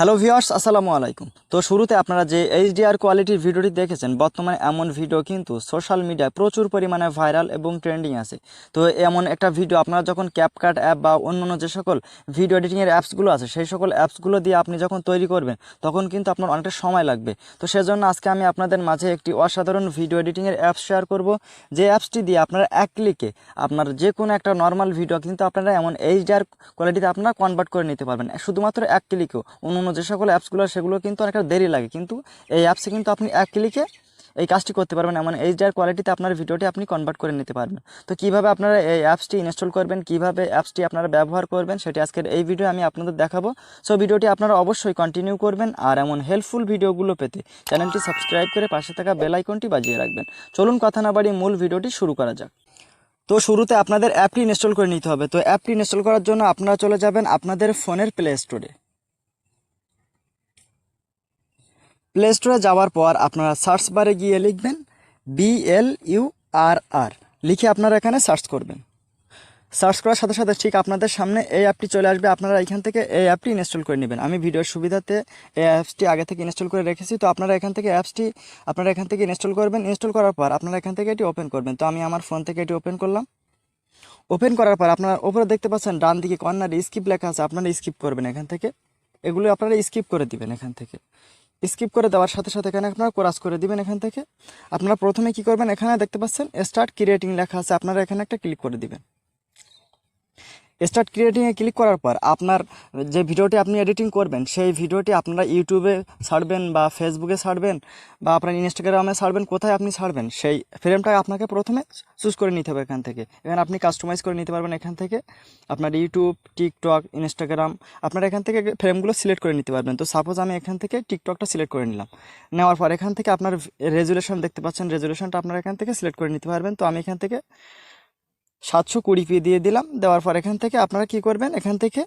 Hello viewers আসসালামু আলাইকুম। তো শুরুতে আপনারা যে এইচডিআর কোয়ালিটির ভিডিওটি দেখেছেন, বর্তমানে এমন ভিডিও কিন্তু সোশ্যাল মিডিয়ায় প্রচুর পরিমাণে ভাইরাল এবং ট্রেন্ডিং আছে। তো এমন একটা ভিডিও আপনারা যখন ক্যাপকাট অ্যাপ বা অন্যান্য যে সকল ভিডিও এডিটিংয়ের অ্যাপসগুলো আছে, সেই সকল অ্যাপসগুলো দিয়ে আপনি যখন তৈরি করবেন, তখন কিন্তু আপনার অনেকটা সময় লাগবে। তো সেজন্য আজকে আমি আপনাদের মাঝে একটি অসাধারণ ভিডিও এডিটিংয়ের অ্যাপস শেয়ার করব, যে অ্যাপসটি দিয়ে আপনারা এক ক্লিকে আপনার যে কোনো একটা নর্মাল ভিডিও কিন্তু আপনারা এমন এইচডিআর কোয়ালিটিতে আপনারা কনভার্ট করে নিতে পারবেন। শুধুমাত্র এক ক্লিকেও অন্য যে সকল অ্যাপসগুলো সেগুলো কিন্তু অনেকটা দেরি লাগে। কিন্তু এই অ্যাপসে কিন্তু আপনি এক ক্লিকে এই কাজটি করতে পারবেন। এমন এইচ এইচডিআর কোয়ালিটিতে আপনার ভিডিওটি আপনি কনভার্ট করে নিতে পারবেন। তো কীভাবে আপনারা এই অ্যাপসটি ইনস্টল করবেন, কীভাবে অ্যাপসটি আপনারা ব্যবহার করবেন, সেটি আজকের এই ভিডিও আমি আপনাদের দেখাবো। সো ভিডিওটি আপনারা অবশ্যই কন্টিনিউ করবেন আর এমন হেল্পফুল ভিডিওগুলো পেতে চ্যানেলটি সাবস্ক্রাইব করে পাশে থাকা বেল আইকনটি বাজিয়ে রাখবেন। চলুন কথা না বাড়িয়ে মূল ভিডিওটি শুরু করা যাক। তো শুরুতে আপনাদের অ্যাপটি ইনস্টল করে নিতে হবে। তো অ্যাপটি ইনস্টল করার জন্য আপনারা চলে যাবেন আপনাদের ফোনের প্লে স্টোরে প্লে স্টোরে যাওয়ার পর আপনারা সার্চ বারে গিয়ে লিখবেন বিএল ইউ আর আর লিখে আপনারা এখানে সার্চ করবেন। সার্চ করার সাথে সাথে ঠিক আপনাদের সামনে এই অ্যাপটি চলে আসবে। আপনারা এখান থেকে এই অ্যাপটি ইনস্টল করে নেবেন। আমি ভিডিওর সুবিধাতে এই অ্যাপসটি আগে থেকে ইনস্টল করে রেখেছি। তো আপনারা এখান থেকে অ্যাপসটি আপনারা এখান থেকে ইনস্টল করবেন। ইনস্টল করার পর আপনারা এখান থেকে এটি ওপেন করবেন। তো আমি আমার ফোন থেকে এটি ওপেন করলাম। ওপেন করার পর আপনারা ওপরে দেখতে পাচ্ছেন, ডান দিকে কর্নারে স্কিপ লেখা আছে। আপনারা স্কিপ করবেন এখান থেকে। এগুলো আপনারা স্কিপ করে দিবেন এখান থেকে। স্কিপ করে দেওয়ার সাথে সাথে এখানে আপনারা কোরাস করে দিবেন এখান থেকে। আপনারা প্রথমে কি করবেন? এখানে দেখতে পাচ্ছেন স্টার্ট ক্রিয়েটিং লেখা আছে। আপনারা এখানে একটা ক্লিক করে দিবেন। স্টার্ট ক্রিয়েটিংয়ে ক্লিক করার পর আপনার যে ভিডিওটি আপনি এডিটিং করবেন, সেই ভিডিওটি আপনারা ইউটিউবে ছাড়বেন বা ফেসবুকে ছাড়বেন বা আপনার ইনস্টাগ্রামে ছাড়বেন, কোথায় আপনি ছাড়বেন, সেই ফ্রেমটা আপনাকে প্রথমে চুজ করে নিতে হবে এখান থেকে। এখানে আপনি কাস্টমাইজ করে নিতে পারবেন এখান থেকে। আপনার ইউটিউব টিকটক ইনস্টাগ্রাম আপনারা এখান থেকে ফ্রেমগুলো সিলেক্ট করে নিতে পারবেন। তো সাপোজ আমি এখান থেকে টিকটকটা সিলেক্ট করে নিলাম। নেওয়ার পর এখান থেকে আপনার রেজুলেশন দেখতে পাচ্ছেন রেজুলেশনটা আপনারা এখান থেকে সিলেক্ট করে নিতে পারবেন। তো আমি এখান থেকে সাতশো কুড়ি পি দিয়ে দিলাম। দেওয়ার পর এখান থেকে আপনারা কি করবেন? এখান থেকে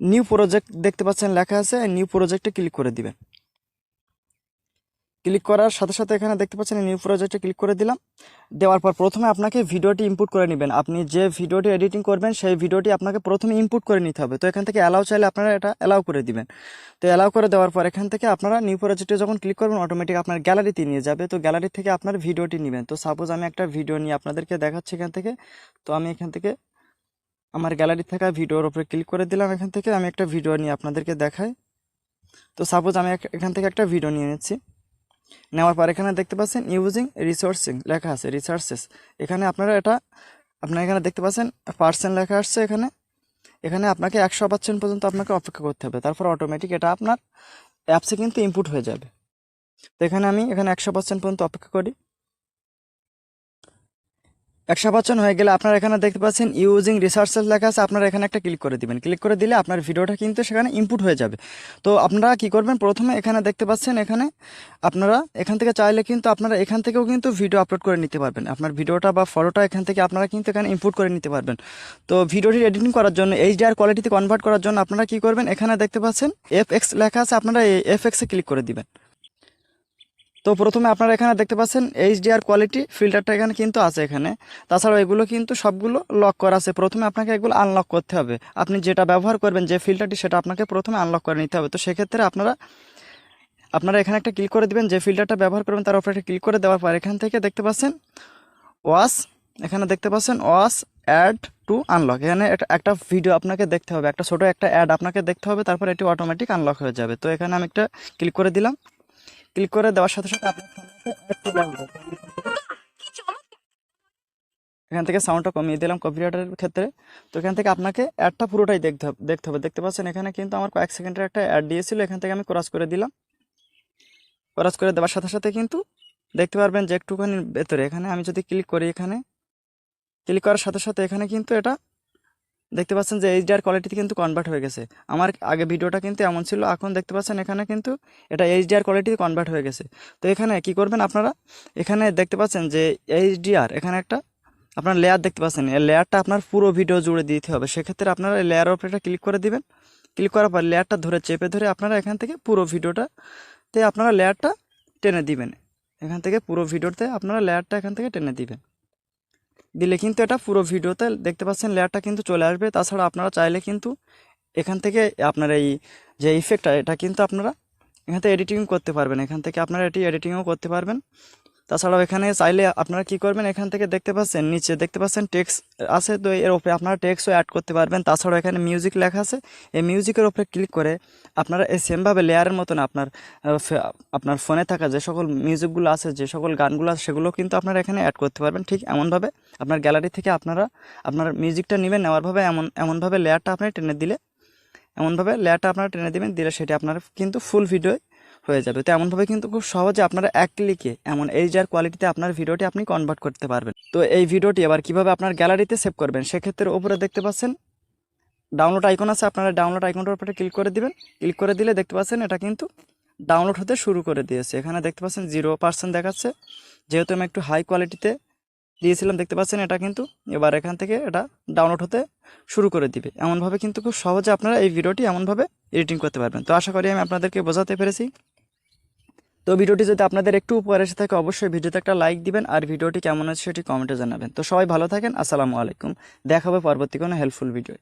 নিউ প্রজেক্ট দেখতে পাচ্ছেন লেখা আছে নিউ প্রজেক্টে ক্লিক করে দিবেন। ক্লিক করার সাথে সাথে এখানে দেখতে পাচ্ছেন নিউ প্রজেক্টে ক্লিক করে দিলাম। দেওয়ার পর প্রথমে আপনাকে ভিডিওটি ইনপুট করে নেবেন। আপনি যে ভিডিওটি এডিটিং করবেন, সেই ভিডিওটি আপনাকে প্রথমে ইনপুট করে নিতে হবে। তো এখান থেকে অ্যালাউ চাইলে আপনারা এটা অ্যালাউ করে দিবেন। তো অ্যালাউ করে দেওয়ার পর এখান থেকে আপনারা নিউ প্রজেক্টে যখন ক্লিক করবেন অটোমেটিক আপনার গ্যালারিতে নিয়ে যাবে। তো গ্যালারি থেকে আপনার ভিডিওটি নেবেন। তো সাপোজ আমি একটা ভিডিও নিয়ে আপনাদেরকে দেখাচ্ছি এখান থেকে। তো আমি এখান থেকে আমার গ্যালারি থাকা ভিডিওর উপরে ক্লিক করে দিলাম এখান থেকে। আমি একটা ভিডিও নিয়ে আপনাদেরকে দেখাই। তো সাপোজ আমি এখান থেকে একটা ভিডিও নিয়ে নিচ্ছি। নেওয়ার পর এখানে দেখতে পাচ্ছেন ইউজিং রিসোর্সিং লেখা আছে রিসার্চেস এখানে আপনারা এটা, আপনারা এখানে দেখতে পাচ্ছেন পার্সেন্ট লেখা আসছে এখানে। এখানে আপনাকে একশো পার্সেন্ট পর্যন্ত আপনাকে অপেক্ষা করতে হবে। তারপর অটোমেটিক এটা আপনার অ্যাপসে কিন্তু ইনপুট হয়ে যাবে। তো এখানে আমি এখানে একশো পার্সেন্ট পর্যন্ত অপেক্ষা করি। একশো পার্সেন্ট হয়ে গেলে আপনারা এখানে দেখতে পাচ্ছেন ইউজিং রিসার্চেস লেখা আছে। আপনারা এখানে একটা ক্লিক করে দিবেন। ক্লিক করে দিলে আপনার ভিডিওটা কিন্তু সেখানে ইনপুট হয়ে যাবে। তো আপনারা কি করবেন? প্রথমে এখানে দেখতে পাচ্ছেন এখানে আপনারা এখান থেকে চাইলে কিন্তু আপনারা এখান থেকেও কিন্তু ভিডিও আপলোড করে নিতে পারবেন। আপনার ভিডিওটা বা ফটোটা এখান থেকে আপনারা কিন্তু এখানে ইনপুট করে নিতে পারবেন। তো ভিডিওটি এডিটিং করার জন্য এইচডিআর কোয়ালিটিতে কনভার্ট করার জন্য আপনারা কি করবেন? এখানে দেখতে পাচ্ছেন এফ এক্স লেখা আছে। আপনারা এই এফ এক্সে ক্লিক করে দিবেন। তো প্রথমে আপনারা এখানে দেখতে পাচ্ছেন এইচডিআর কোয়ালিটি ফিল্টারটা এখানে কিন্তু আছে এখানে। তাছাড়াও এগুলো কিন্তু সবগুলো লক করা আছে। প্রথমে আপনাকে এগুলো আনলক করতে হবে। আপনি যেটা ব্যবহার করবেন, যে ফিল্টারটি সেটা আপনাকে প্রথমে আনলক করে নিতে হবে। তো সেক্ষেত্রে আপনারা আপনারা এখানে একটা ক্লিক করে দিবেন। যে ফিল্টারটা ব্যবহার করবেন, তার উপরে একটা ক্লিক করে দেওয়ার পর এখান থেকে দেখতে পাচ্ছেন ওয়াস এখানে দেখতে পাচ্ছেন ওয়াস অ্যাড টু আনলক এখানে একটা ভিডিও আপনাকে দেখতে হবে। একটা ছোটো একটা অ্যাড আপনাকে দেখতে হবে। তারপর এটি অটোমেটিক আনলক হয়ে যাবে। তো এখানে আমি একটা ক্লিক করে দিলাম। ক্লিক করে দেওয়ার সাথে সাথে। এখান থেকে সাউন্ডটা কমিয়ে দিলাম কপিরাইটের ক্ষেত্রে। তো এখান থেকে আপনাকে অ্যাডটা পুরোটাই দেখতে হবে দেখতে হবে। দেখতে পাচ্ছেন এখানে কিন্তু আমার কয়েক সেকেন্ডের একটা অ্যাড দিয়েছিল। এখান থেকে আমি ক্রস করে দিলাম। ক্রস করে দেওয়ার সাথে সাথে কিন্তু দেখতে পারবেন যে একটুখানি ভেতরে। এখানে আমি যদি ক্লিক করি এখানে ক্লিক করার সাথে সাথে এখানে কিন্তু এটা দেখতে পাচ্ছেন যে এইচডিআর কোয়ালিটিতে কিন্তু কনভার্ট হয়ে গেছে। আমার আগে ভিডিওটা কিন্তু এমন ছিল, এখন দেখতে পাচ্ছেন এখানে কিন্তু এটা এইচডিআর কোয়ালিটিতে কনভার্ট হয়ে গেছে। তো এখানে কি করবেন আপনারা? এখানে দেখতে পাচ্ছেন যে এইচডিআর, এখানে একটা আপনার লেয়ার দেখতে পাচ্ছেন। এই লেয়ারটা আপনার পুরো ভিডিও জুড়ে দিতে হবে। সেক্ষেত্রে আপনারা এই লেয়ারের উপরে একটা ক্লিক করে দিবেন। ক্লিক করার পর লেয়ারটা ধরে চেপে ধরে আপনারা এখান থেকে পুরো ভিডিওটাতে আপনারা লেয়ারটা টেনে দিবেন। এখান থেকে পুরো ভিডিওতে আপনারা লেয়ারটা এখান থেকে টেনে দিবেন। দিলে কিন্তু এটা পুরো ভিডিওতে দেখতে পাচ্ছেন লেয়ারটা কিন্তু চলে আসবে। তাছাড়া আপনারা চাইলে কিন্তু এখান থেকে আপনার এই যে ইফেক্টটা এটা কিন্তু আপনারা এখান থেকে এডিটিং করতে পারবেন। এখান থেকে আপনারা এটি এডিটিংও করতে পারবেন। তাছাড়াও এখানে চাইলে আপনারা কি করবেন? এখান থেকে দেখতে পাচ্ছেন, নিচে দেখতে পাচ্ছেন টেক্স আছে, তো এর উপরে আপনারা টেক্সও অ্যাড করতে পারবেন। তাছাড়াও এখানে মিউজিক লেখা আছে। এই মিউজিকের উপরে ক্লিক করে আপনারা এই সেমভাবে লেয়ারের মতন আপনার আপনার ফোনে থাকা যে সকল মিউজিকগুলো আছে, যে সকল গানগুলো আছে, সেগুলো কিন্তু আপনারা এখানে অ্যাড করতে পারবেন। ঠিক এমনভাবে আপনার গ্যালারি থেকে আপনারা, আপনার মিউজিকটা নেবেন, নেওয়ার ভাবে এমন, এমনভাবে লেয়ারটা আপনি টেনে দিলে, এমনভাবে লেয়ারটা আপনারা টেনে দিবেন, দিলে সেটি আপনার কিন্তু ফুল ভিডিও হয়ে যাবে। তো এমনভাবে কিন্তু খুব সহজে আপনারা এক ক্লিকে এমন এইচআর কোয়ালিটিতে আপনার ভিডিওটি আপনি কনভার্ট করতে পারবেন। তো এই ভিডিওটি এবার কীভাবে আপনার গ্যালারিতে সেভ করবেন সেক্ষেত্রে ওপরে দেখতে পাচ্ছেন ডাউনলোড আইকন আছে, আপনারা ডাউনলোড আইকনটার উপরে ক্লিক করে দিবেন। ক্লিক করে দিলে দেখতে পাচ্ছেন এটা কিন্তু ডাউনলোড হতে শুরু করে দিয়েছে। এখানে দেখতে পাচ্ছেন জিরো পার্সেন্ট দেখাচ্ছে। যেহেতু আমি একটু হাই কোয়ালিটিতে দিয়েছিলাম, দেখতে পাচ্ছেন এটা কিন্তু এবার এখান থেকে এটা ডাউনলোড হতে শুরু করে দিবে। এমনভাবে কিন্তু খুব সহজে আপনারা এই ভিডিওটি এমনভাবে এডিটিং করতে পারবেন। তো আশা করি আমি আপনাদেরকে বোঝাতে পেরেছি। তো ভিডিওটি যদি আপনাদের একটু উপকার এসে থাকে, অবশ্যই ভিডিওতে একটা লাইক দিবেন আর ভিডিওটি কেমন আছে সেটি কমেন্টে জানাবেন। তো সবাই ভালো থাকেন, আসসালামু আলাইকুম। দেখাবে পরবর্তী কোনো হেল্পফুল ভিডিও